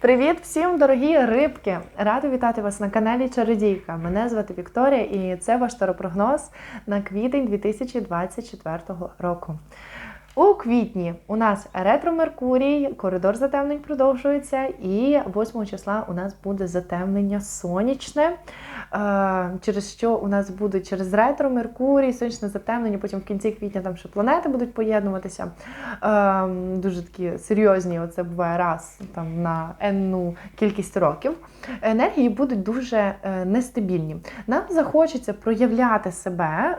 Привіт всім, дорогі рибки! Рада вітати вас на каналі Чародійка. Мене звати Вікторія і це ваш таропрогноз на квітень 2024 року. У квітні у нас ретро Меркурій, коридор затемнень продовжується, і 8 числа у нас буде затемнення сонячне, е, через що у нас буде через ретро Меркурій, сонячне затемнення, потім в кінці квітня там ще планети будуть поєднуватися. Е, Дуже такі серйозні, оце буває раз там на енну кількість років. Енергії будуть дуже е, нестабільні. Нам захочеться проявляти себе,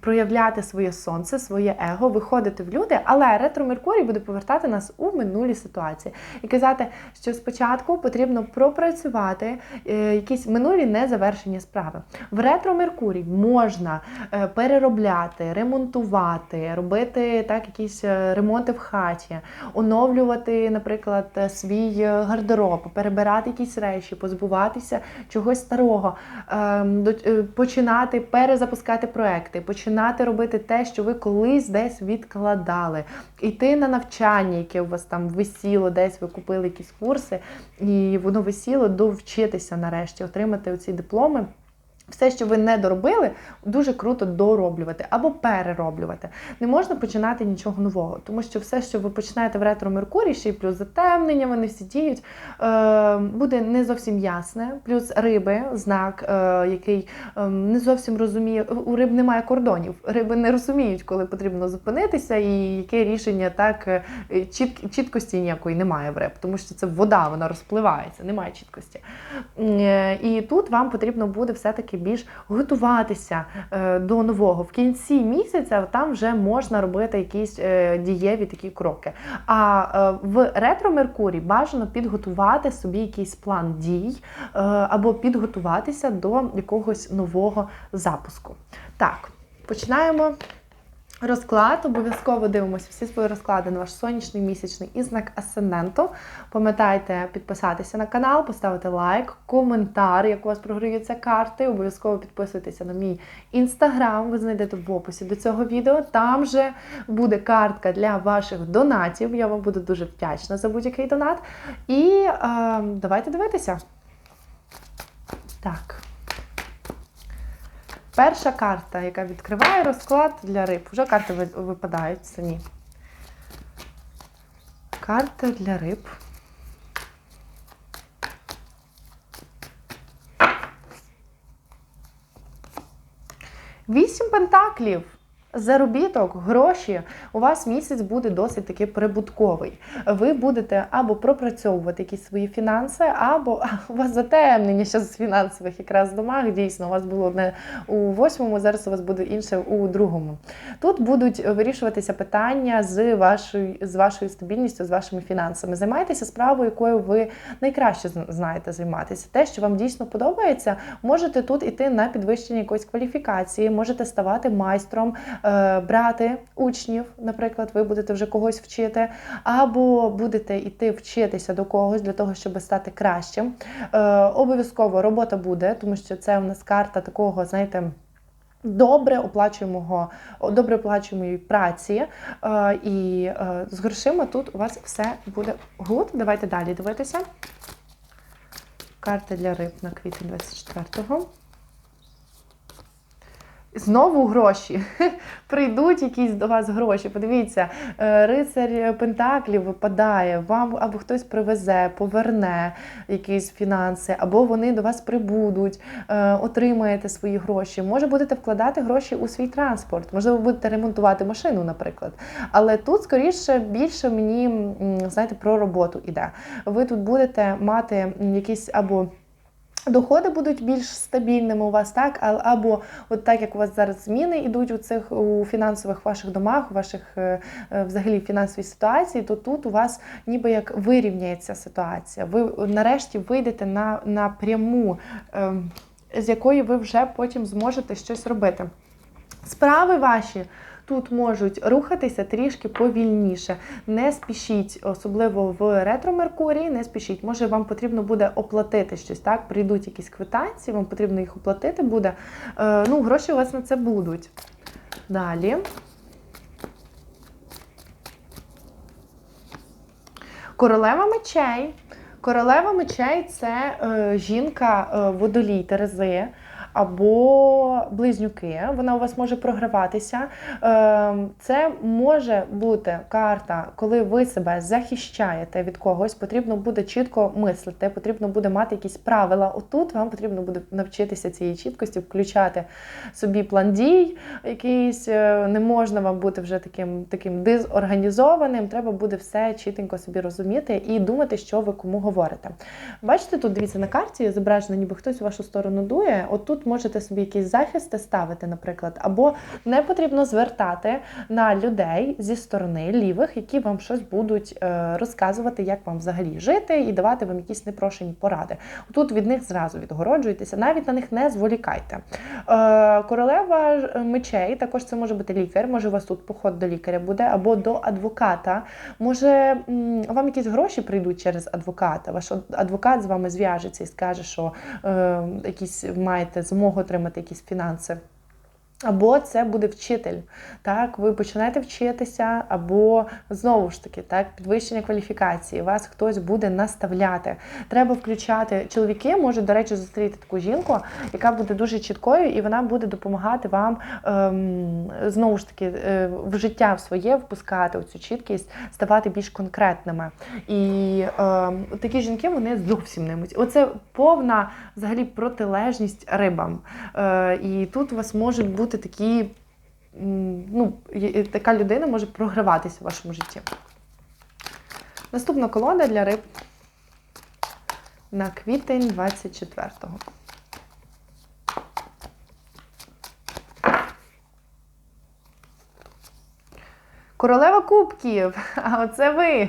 проявляти своє сонце, своє его, виходити в люди, але ретро Меркурій буде повертати нас у минулі ситуації і казати, що спочатку потрібно пропрацювати е, якісь минулі незавершені справи. В ретро Меркурій можна е, переробляти, ремонтувати, робити так якісь е, ремонти в хаті, оновлювати, наприклад, свій гардероб, перебирати якісь речі, позбуватися чогось старого, ем, починати перезапускати проекти, починати робити те, що ви колись десь відкладали, йти на навчання, яке у вас там висіло, десь ви купили якісь курси, і воно висіло, довчитися нарешті, отримати оці дипломи. Все, що ви не доробили, дуже круто дороблювати або перероблювати. Не можна починати нічого нового, тому що все, що ви починаєте в ретро Меркурій, ще й плюс затемнення, вони всі діють, е, буде не зовсім ясне. Плюс риби, знак, е, який е, не зовсім розуміє. У риб немає кордонів. Риби не розуміють, коли потрібно зупинитися, і яке рішення так чіт, чіткості ніякої немає в риб, тому що це вода, вона розпливається, немає чіткості. І тут вам потрібно буде все-таки більш готуватися е, до нового. В кінці місяця там вже можна робити якісь е, дієві такі кроки. А е, в ретро Меркурій бажано підготувати собі якийсь план дій або підготуватися до якогось нового запуску. Так, починаємо. Розклад обов'язково дивимося всі свої розклади на ваш сонячний місячний і знак асценденту. Пам'ятайте підписатися на канал, поставити лайк, коментар, як у вас програються карти. Обов'язково підписуйтеся на мій інстаграм. Ви знайдете в описі до цього відео. Там же буде картка для ваших донатів. Я вам буду дуже вдячна за будь-який донат. І е, давайте дивитися. Так. Перша карта, яка відкриває розклад для риб. Вже карти випадають самі. Карта для риб. Вісім пентаклів. Заробіток, гроші у вас місяць буде досить таки прибутковий. Ви будете або пропрацьовувати якісь свої фінанси, або у вас затемнення зараз з фінансових якраз домах. Дійсно, у вас було одне у восьмому, зараз у вас буде інше у другому. Тут будуть вирішуватися питання з вашою, з вашою стабільністю, з вашими фінансами. Займайтеся справою, якою ви найкраще знаєте займатися. Те, що вам дійсно подобається, можете тут іти на підвищення якоїсь кваліфікації, можете ставати майстром, брати учнів, наприклад, ви будете вже когось вчити, або будете йти вчитися до когось для того, щоб стати кращим. Е, обов'язково робота буде, тому що це у нас карта такого, знаєте. Добре оплачуємого, добре оплачуємої праці, е, і е, з грошима тут у вас все буде гуд. Давайте далі дивитися. Карти для риб на квітень 24-го. Знову гроші. Прийдуть якісь до вас гроші. Подивіться, е, рицарь Пентаклів випадає, вам або хтось привезе, поверне якісь фінанси, або вони до вас прибудуть, е, отримаєте свої гроші. Може, будете вкладати гроші у свій транспорт, можливо, будете ремонтувати машину, наприклад. Але тут, скоріше, більше мені знаєте, про роботу іде. Ви тут будете мати якісь або. Доходи будуть більш стабільними у вас, так? Або от так як у вас зараз зміни йдуть у цих у фінансових ваших домах, у ваших е, е, взагалі фінансовій ситуації, то тут у вас ніби як вирівняється ситуація. Ви нарешті вийдете на, на пряму, ем, з якої ви вже потім зможете щось робити. Справи ваші тут можуть рухатися трішки повільніше. Не спішіть, особливо в ретро Меркурії, не спішіть. Може, вам потрібно буде оплатити щось, так? Прийдуть якісь квитанції, вам потрібно їх оплатити буде. Е, ну, гроші у вас на це будуть. Далі. Королева мечей. Королева мечей це е, жінка е, водолій Терези або близнюки. Вона у вас може програватися. Е, це може бути карта, коли ви себе захищаєте від когось. Потрібно буде чітко мислити, потрібно буде мати якісь правила. Отут вам потрібно буде навчитися цієї чіткості, включати собі план дій, якийсь е, не можна вам бути вже таким таким дезорганізованим. Треба буде все чітенько собі розуміти і думати, що ви кому говорите. Бачите, тут дивіться на карті зображено, ніби хтось у вашу сторону дує. Отут можете собі якісь захисти ставити, наприклад, або не потрібно звертати на людей зі сторони лівих, які вам щось будуть е, розказувати, як вам взагалі жити, і давати вам якісь непрошені поради. Тут від них зразу відгороджуйтеся, навіть на них не зволікайте. Е, Королева мечей, також це може бути лікар, може у вас тут поход до лікаря буде, або до адвоката. Може вам якісь гроші прийдуть через адвоката. Ваш адвокат з вами зв'яжеться і скаже, що е, якісь маєте змогу отримати якісь фінанси. Або це буде вчитель. Так, ви починаєте вчитися, або знову ж таки, так, підвищення кваліфікації, вас хтось буде наставляти. Треба включати. Чоловіки можуть, до речі, зустріти таку жінку, яка буде дуже чіткою, і вона буде допомагати вам ем, знову ж таки е, в життя в своє впускати цю чіткість, ставати більш конкретними. І ем, такі жінки вони зовсім не емоційні. Оце повна взагалі протилежність рибам. Е, і тут у вас можуть бути такі. Ну, така людина може програватися в вашому житті. Наступна колода для риб на квітень 24-го. Королева кубків. А оце ви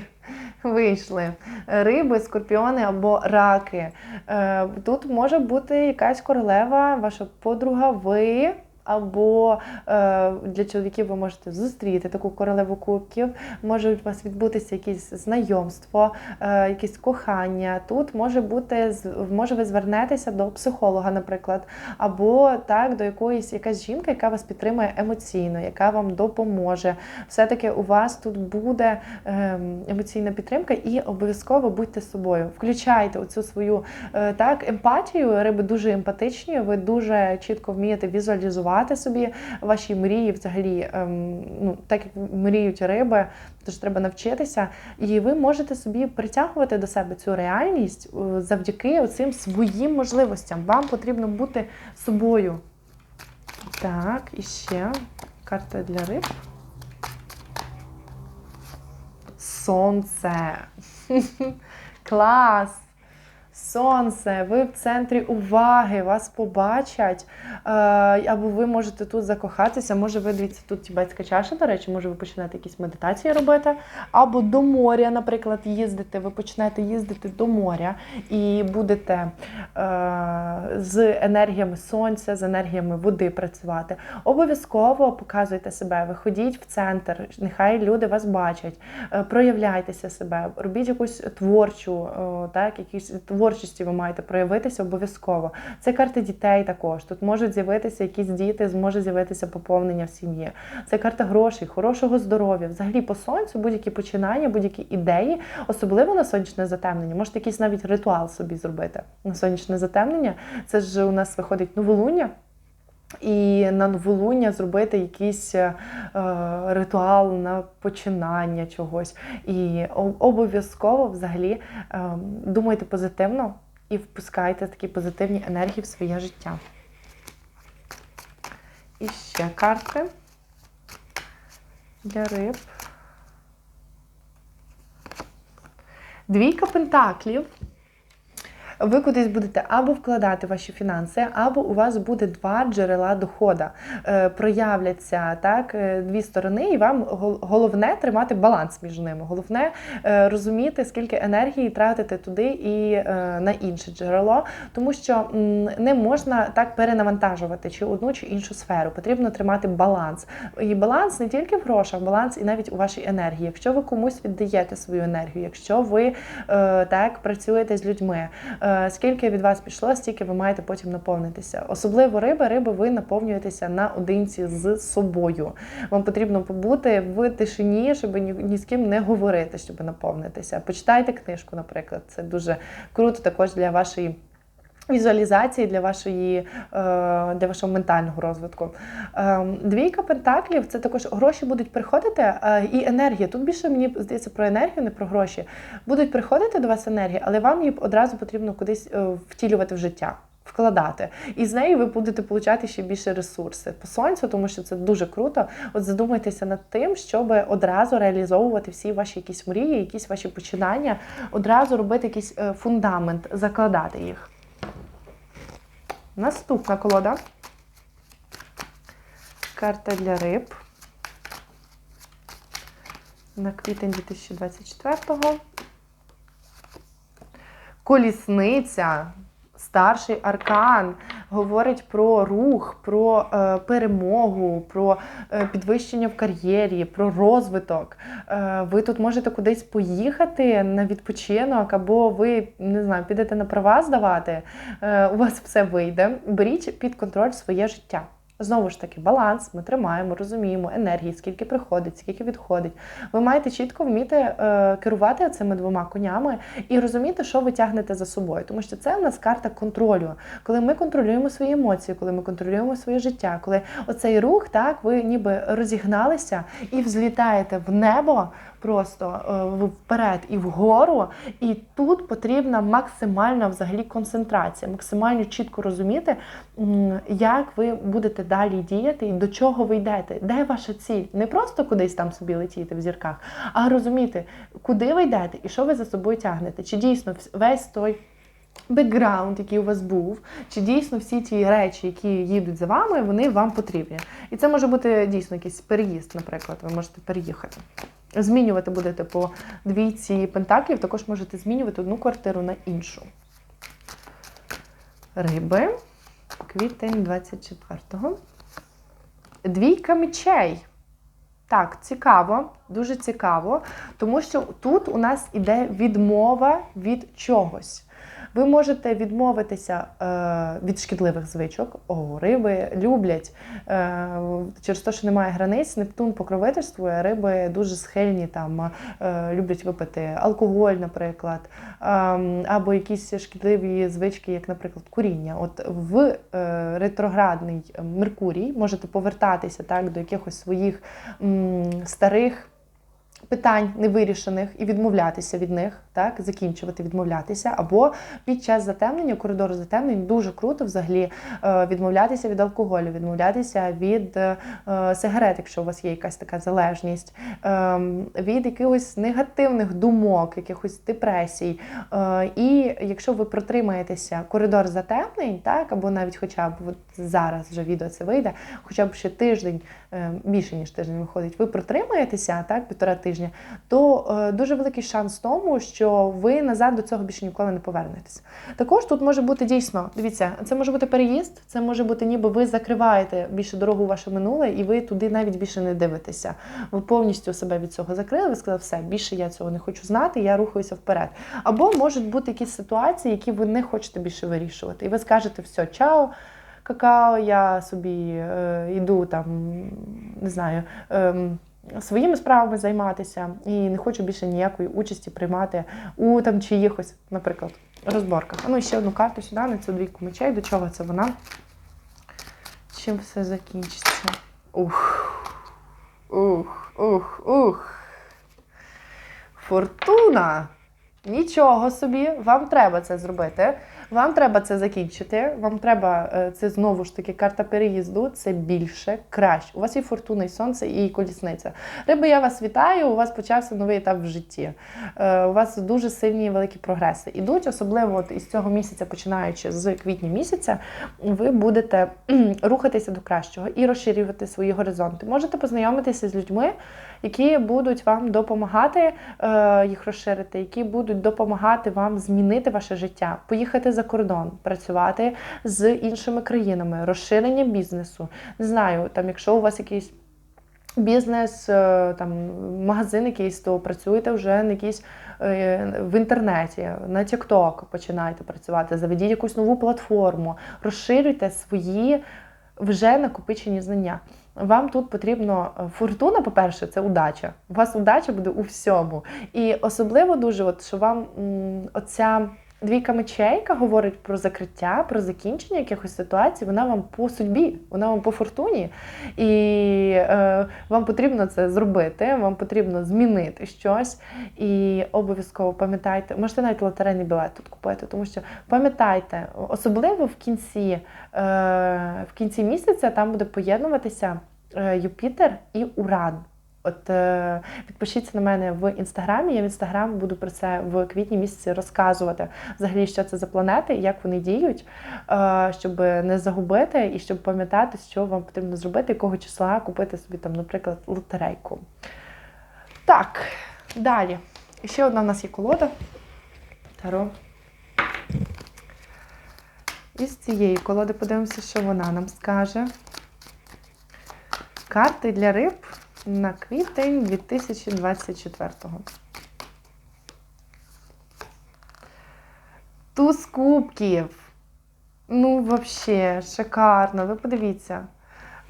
вийшли. Риби, скорпіони або раки. Е, Тут може бути якась королева, ваша подруга, ви. Або е, для чоловіків ви можете зустріти таку королеву кубків, може у вас відбутися якесь знайомство, е, якесь кохання. Тут може бути може ви звернетеся до психолога, наприклад, або так до якоїсь якась жінка, яка вас підтримує емоційно, яка вам допоможе. Все-таки у вас тут буде ем, емоційна підтримка, і обов'язково будьте собою. Включайте оцю свою е, так емпатію. Риби дуже емпатичні. Ви дуже чітко вмієте візуалізувати собі ваші мрії, взагалі, ем, ну так як мріють риби, тож треба навчитися. І ви можете собі притягувати до себе цю реальність е, завдяки цим своїм можливостям. Вам потрібно бути собою. Так, і ще карта для риб. Сонце. Клас! Сонце, ви в центрі уваги, вас побачать. Е, або ви можете тут закохатися. Може, ви дивіться, тут тібетська чаша, до речі, може, ви починаєте якісь медитації робити. Або до моря, наприклад, їздити. Ви починаєте їздити до моря і будете з енергіями сонця, з енергіями води працювати. Обов'язково показуйте себе, виходіть в центр, нехай люди вас бачать, е, проявляйтеся себе, робіть якусь творчу, е, так, якісь творчості ви маєте проявитися обов'язково. Це карта дітей також. Тут можуть з'явитися якісь діти, зможе з'явитися поповнення в сім'ї. Це карта грошей, хорошого здоров'я. Взагалі по сонцю будь-які починання, будь-які ідеї, особливо на сонячне затемнення. Можете якийсь навіть ритуал собі зробити на сонячне затемнення. Це ж у нас виходить новолуння. І на новолуння зробити якийсь е, ритуал на починання чогось. І обов'язково взагалі е, думайте позитивно і впускайте такі позитивні енергії в своє життя. І ще карти для риб. Двійка пентаклів. Ви кудись будете або вкладати ваші фінанси, або у вас буде два джерела доходу. Е, проявляться так е, дві сторони, і вам головне тримати баланс між ними. Головне е, розуміти, скільки енергії тратити туди і на інше джерело, тому що не можна так перенавантажувати чи одну чи іншу сферу. Потрібно тримати баланс. І баланс не тільки в грошах, баланс і навіть у вашій енергії. Якщо ви комусь віддаєте свою енергію, якщо ви так працюєте з людьми. Е, Скільки від вас пішло, стільки ви маєте потім наповнитися. Особливо риби, риби ви наповнюєтеся наодинці з собою. Вам потрібно побути в тишині, щоб ні, ні з ким не говорити, щоб наповнитися. Почитайте книжку, наприклад. Це дуже круто також для вашої. Візуалізації для вашої е, для вашого ментального розвитку. Е, Двійка пентаклів це також гроші будуть приходити е, і енергія. Тут більше мені здається про енергію, не про гроші. Будуть приходити до вас енергія, але вам її одразу потрібно кудись е, втілювати в життя. Вкладати, і з неї ви будете получати ще більше ресурси по сонцю, тому що це дуже круто. От задумайтеся над тим, щоб одразу реалізовувати всі ваші якісь мрії, якісь ваші починання, одразу робити якийсь фундамент, закладати їх. Наступна колода. Карта для риб. На квітень 2024-го. Колісниця. Старший аркан говорить про рух, про е, перемогу, про е, підвищення в кар'єрі, про розвиток. Е, ви тут можете кудись поїхати на відпочинок, або ви не знаю, підете на права здавати. У вас все вийде. Беріть під контроль своє життя. Знову ж таки, баланс ми тримаємо, розуміємо енергії, скільки приходить, скільки відходить. Ви маєте чітко вміти е, керувати цими двома конями і розуміти, що ви тягнете за собою. Тому що це в нас карта контролю. Коли ми контролюємо свої емоції, коли ми контролюємо своє життя, коли оцей рух, так, ви ніби розігналися і взлітаєте в небо просто е, вперед і вгору. І тут потрібна максимальна взагалі концентрація, максимально чітко розуміти, як ви будете далі діяти і до чого ви йдете, де ваша ціль. Не просто кудись там собі летіти в зірках, а розуміти, куди ви йдете і що ви за собою тягнете. Чи дійсно весь той. Бекграунд, який у вас був, чи дійсно всі ті речі, які їдуть за вами, вони вам потрібні. І це може бути дійсно якийсь переїзд, наприклад, ви можете переїхати. Змінювати будете по двійці пентаклів, також можете змінювати одну квартиру на іншу. Риби. Квітень 24-го. Двійка мечей. Так, цікаво, дуже цікаво, тому що тут у нас іде відмова від чогось. Ви можете відмовитися е, від шкідливих звичок. О, риби люблять е, через те, що немає границь, Нептун покровительствує, риби дуже схильні там е, люблять випити алкоголь, наприклад, е, або якісь шкідливі звички, як, наприклад, куріння. От в ретроградний Меркурій можете повертатися так до якихось своїх старих питань невирішених і відмовлятися від них, так, закінчувати відмовлятися, або під час затемнення, коридору затемнень дуже круто взагалі е, відмовлятися від алкоголю, відмовлятися від е, сигарет, якщо у вас є якась така залежність, е, від якихось негативних думок, якихось депресій. Е, І якщо ви протримаєтеся коридор затемнень, так, або навіть хоча б от зараз вже відео це вийде, хоча б ще тиждень, більше ніж тиждень виходить, ви протримаєтеся так, півтора тижня, то дуже великий шанс тому, що ви назад до цього більше ніколи не повернетеся. Також тут може бути дійсно, дивіться, це може бути переїзд, це може бути, ніби ви закриваєте більше дорогу ваше минуле, і ви туди навіть більше не дивитеся. Ви повністю себе від цього закрили, ви сказали, все, більше я цього не хочу знати, я рухаюся вперед. Або можуть бути якісь ситуації, які ви не хочете більше вирішувати. І ви скажете, все, чао. Какао, я собі е, йду там, не знаю, ем, своїми справами займатися і не хочу більше ніякої участі приймати у там чиїхось, наприклад, розборках. Ну і ще одну карту сюди, на цю двійку мечей. До чого це вона? Чим все закінчиться? Ух. Ух, ух, ух. Фортуна. Нічого собі, вам треба це зробити. Вам треба це закінчити. Вам треба е, це знову ж таки карта переїзду. Це більше, краще. У вас і фортуна, і сонце, і колісниця. Риби, я вас вітаю. У вас почався новий етап в житті. Е, У вас дуже сильні і великі прогреси. Ідуть, особливо от із цього місяця, починаючи з квітня місяця, ви будете рухатися до кращого і розширювати свої горизонти. Можете познайомитися з людьми, які будуть вам допомагати е, їх розширити, які будуть допомагати вам змінити ваше життя, поїхати за кордон, працювати з іншими країнами, розширення бізнесу. Не знаю, там, якщо у вас якийсь бізнес, е, там магазин якийсь, то працюєте вже на якійсь е, в інтернеті, на TikTok починайте працювати, заведіть якусь нову платформу, розширюйте свої вже накопичені знання. Вам тут потрібно е, фортуна, по-перше, це удача. У вас удача буде у всьому. І особливо дуже, от, що вам оця двійка мечей, яка говорить про закриття, про закінчення якихось ситуацій, вона вам по судьбі, вона вам по фортуні. І е, вам потрібно це зробити, вам потрібно змінити щось. І обов'язково пам'ятайте, можете навіть лотерейний білет тут купити, тому що пам'ятайте, особливо в кінці, е, в кінці місяця там буде поєднуватися е, Юпітер і Уран. От е, підпишіться на мене в інстаграмі. Я в інстаграмі буду про це в квітні місяці розказувати взагалі, що це за планети, як вони діють, е, щоб не загубити і щоб пам'ятати, що вам потрібно зробити, якого числа купити собі там, наприклад, лотерейку. Так, далі. І ще одна в нас є колода. Таро. Із цієї колоди подивимося, що вона нам скаже. Карти для риб на квітень 2024-го. Туз кубків. Ну, взагалі, шикарно. Ви подивіться.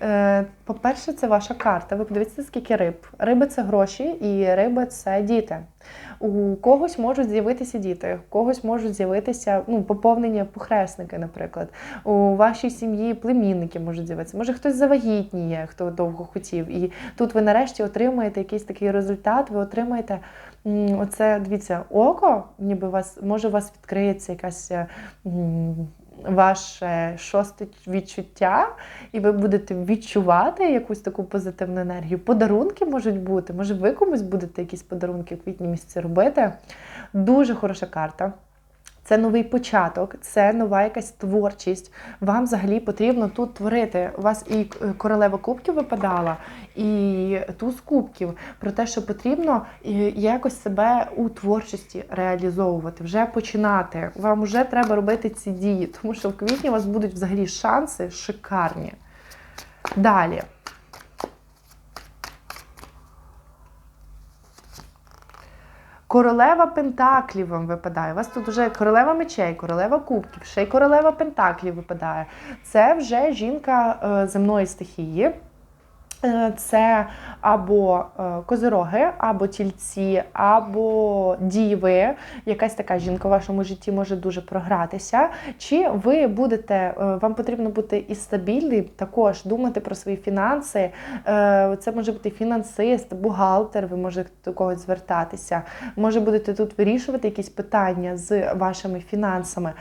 Е, По-перше, це ваша карта. Ви подивіться, скільки риб. Риби це гроші, і риби це діти. У когось можуть з'явитися діти, у когось можуть з'явитися ну, поповнення похресники, наприклад. У вашій сім'ї племінники можуть з'явитися. Може, хтось завагітніє, хто довго хотів. І тут ви нарешті отримаєте якийсь такий результат, ви отримаєте. Оце, дивіться, око, ніби вас може у вас відкриється якась е, ваше шосте відчуття, і ви будете відчувати якусь таку позитивну енергію. Подарунки можуть бути. Може, ви комусь будете якісь подарунки в квітні місяці робити. Дуже хороша карта. Це новий початок, це нова якась творчість. Вам взагалі потрібно тут творити. У вас і е, королева кубків випадала, і туз кубків про те, що потрібно якось себе у творчості реалізовувати, вже починати. Вам вже треба робити ці дії, тому що в квітні у вас будуть взагалі шанси шикарні. Далі. Королева Пентаклів вам випадає. У вас тут вже королева мечей, королева кубків, ще й королева Пентаклів випадає. Це вже жінка е, земної стихії. Е, Це або е, козироги, або тільці, або діви. Якась така жінка в вашому житті може дуже програтися. Чи ви будете, е, вам потрібно бути і стабільним, також думати про свої фінанси. Це може бути фінансист, бухгалтер, ви можете до когось звертатися. Може будете тут вирішувати якісь питання з вашими фінансами.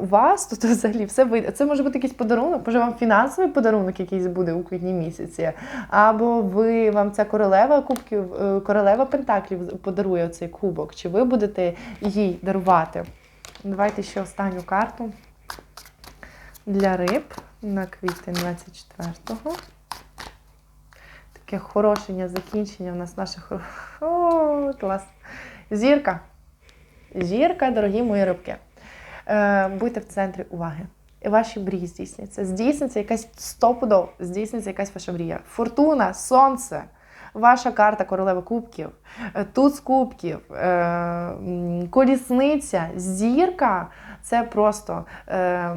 У вас тут взагалі все вийде. Це може бути якийсь подарунок, може вам фінансовий подарунок якийсь буде у квітні місяці. Або ви вам ця королева кубків, е, королева Пентаклів подарує цей кубок, чи ви будете їй дарувати? Давайте ще останню карту для риб на квітень 24-го. Таке хорошення, закінчення в нас наших. О, клас. Зірка. Зірка, дорогі мої рибки. Е, будьте в центрі уваги. І ваші мрії здійсняться. Здійсниться якась стопудов, здійсниться якась ваша мрія. Фортуна, сонце, ваша карта королева кубків, е, туз кубків, е, колісниця, зірка. Це просто е,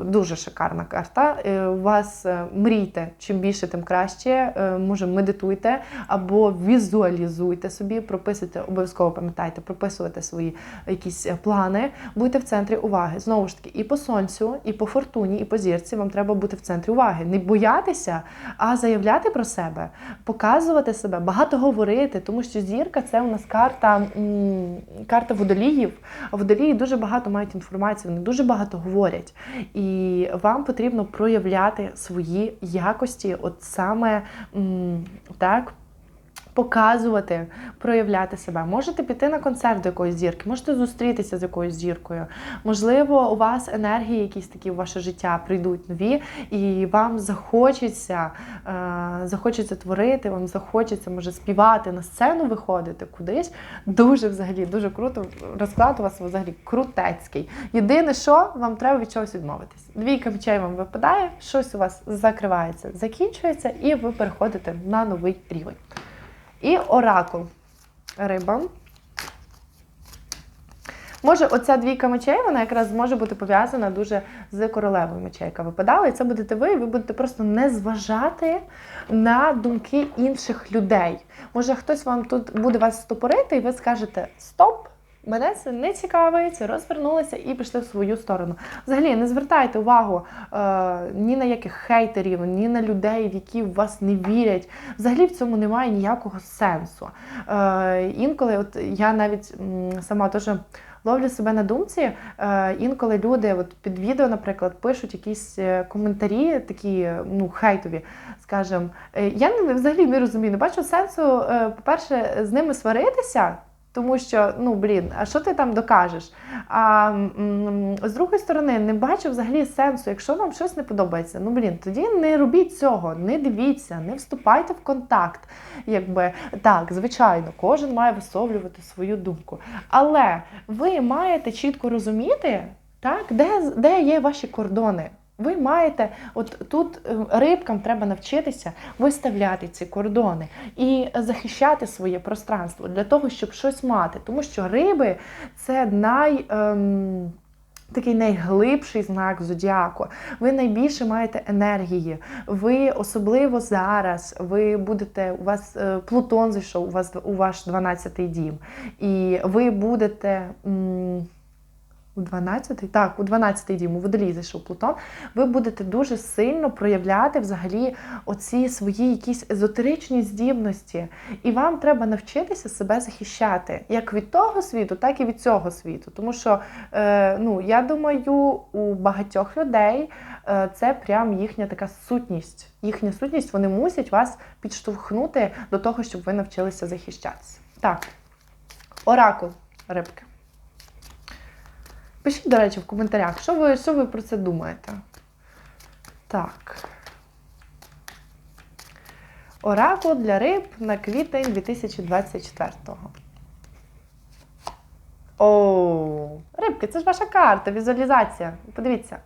дуже шикарна карта. Е, у вас е, мрійте, чим більше, тим краще. Е, може, медитуйте або візуалізуйте собі, прописуйте, обов'язково пам'ятайте, прописувати свої якісь е, плани. Будьте в центрі уваги. Знову ж таки, і по сонцю, і по фортуні, і по зірці вам треба бути в центрі уваги. Не боятися, а заявляти про себе, показувати себе, багато говорити, тому що зірка це у нас карта, м, карта водоліїв. А водолії дуже багато мають інформації, вони дуже багато говорять. І вам потрібно проявляти свої якості, от саме так. Показувати, проявляти себе. Можете піти на концерт до якоїсь зірки, можете зустрітися з якоюсь зіркою. Можливо, у вас енергії якісь такі в ваше життя прийдуть нові, і вам захочеться, е, захочеться творити, вам захочеться, може, співати на сцену, виходити кудись. Дуже взагалі, дуже круто. Розклад у вас взагалі крутецький. Єдине, що вам треба від чогось відмовитись. Двійка мечей вам випадає, щось у вас закривається, закінчується, і ви переходите на новий рівень. І оракул. Риба. Може, оця двійка мечей, вона якраз може бути пов'язана дуже з королевою мечей, яка випадала. І це будете ви, і ви будете просто не зважати на думки інших людей. Може, хтось вам тут буде вас стопорити, і ви скажете Стоп! Мене це не цікавить, розвернулися і пішли в свою сторону. Взагалі, не звертайте увагу е, ні на яких хейтерів, ні на людей, в які в вас не вірять. Взагалі в цьому немає ніякого сенсу. Е, інколи, от я навіть м, сама теж ловлю себе на думці. Е, інколи люди от під відео, наприклад, пишуть якісь е, коментарі, такі ну, хейтові, скажімо. Е, я взагалі не розумію, не бачу сенсу, е, по-перше, з ними сваритися. Тому що, ну блін, а що ти там докажеш? А з другої сторони, не бачу взагалі сенсу, якщо вам щось не подобається, ну блін, тоді не робіть цього, не дивіться, не вступайте в контакт. Якби так, звичайно, кожен має висловлювати свою думку. Але ви маєте чітко розуміти, так, де, де є ваші кордони. Ви маєте, от тут е, рибкам треба навчитися виставляти ці кордони і захищати своє пространство для того, щоб щось мати. Тому що риби це най. Ем, Такий найглибший знак зодіаку. Ви найбільше маєте енергії. Ви особливо зараз. Ви будете у вас е, Плутон зайшов у вас у ваш 12-й дім, і ви будете. М у 12-й? Так, у 12-й дім, у водолій зайшов Плутон, ви будете дуже сильно проявляти взагалі оці свої якісь езотеричні здібності. І вам треба навчитися себе захищати як від того світу, так і від цього світу. Тому що, е, ну, я думаю, у багатьох людей е, це прям їхня така сутність. Їхня сутність, вони мусять вас підштовхнути до того, щоб ви навчилися захищатися. Так, оракул рибки. Пишіть, до речі, в коментарях, що ви, що ви про це думаєте. Так. Оракул для риб на квітень 2024-го. Оу, рибки, це ж ваша карта, візуалізація. Подивіться.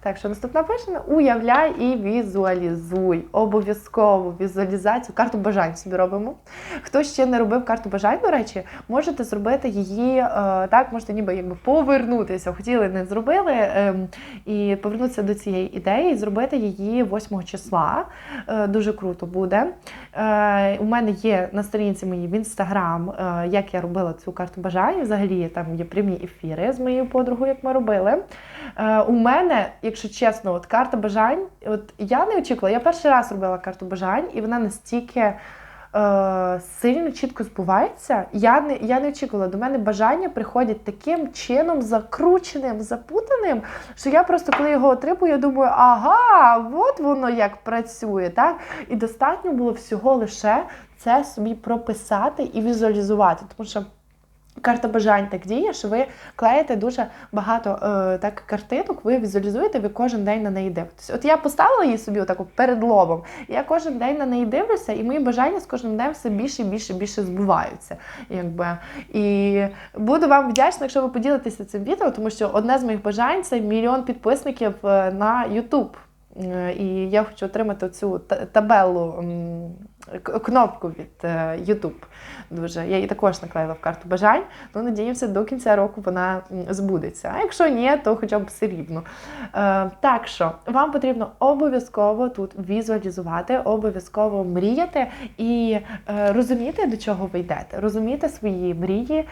Так що наступна пишемо, уявляй і візуалізуй. Обов'язково візуалізацію, карту бажань собі робимо. Хто ще не робив карту бажань, до речі, можете зробити її, е, так, можете ніби якби повернутися. Хотіли, не зробили, ем, і повернутися до цієї ідеї, і зробити її 8 числа. Е, дуже круто буде. Е, у мене є на сторінці моїй в інстаграм, як я робила цю карту бажань. Взагалі там є прямі ефіри з моєю подругою, як ми робили. У мене якщо чесно, от карта бажань, от я не очікувала. Я перший раз робила карту бажань, і вона настільки е, сильно чітко збувається. Я не я не очікувала. До мене бажання приходять таким чином закрученим, запутаним, що я просто, коли його отримую, я думаю, ага, от воно як працює. так? І достатньо було всього лише це собі прописати і візуалізувати. Тому що. Карта бажань так діє, що ви клеїте дуже багато е, так картинок, ви візуалізуєте, ви кожен день на неї дивитесь. От я поставила її собі отак перед лобом, я кожен день на неї дивлюся, і мої бажання з кожним днем все більше і більше більше збуваються. Якби. І буду вам вдячна, якщо ви поділитеся цим відео, тому що одне з моїх бажань це мільйон підписників е, на YouTube. Е, і я хочу отримати цю табелу кнопку від е, YouTube. Дуже. Я її також наклеїла в карту бажань, ну надіюся, до кінця року вона збудеться. А якщо ні, то хоча б все рівно. Е, так що вам потрібно обов'язково тут візуалізувати, обов'язково мріяти і розуміти, до чого ви йдете, розуміти свої мрії,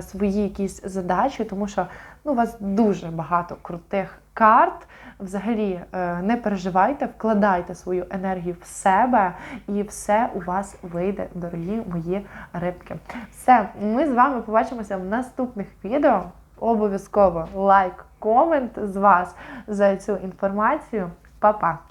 свої якісь задачі, тому що ну, у вас дуже багато крутих карт. Взагалі е, не переживайте, вкладайте свою енергію в себе, і все у вас вийде, дорогі мої рибки. Все, ми з вами побачимося в наступних відео. Обов'язково лайк, комент з вас за цю інформацію. Па-па!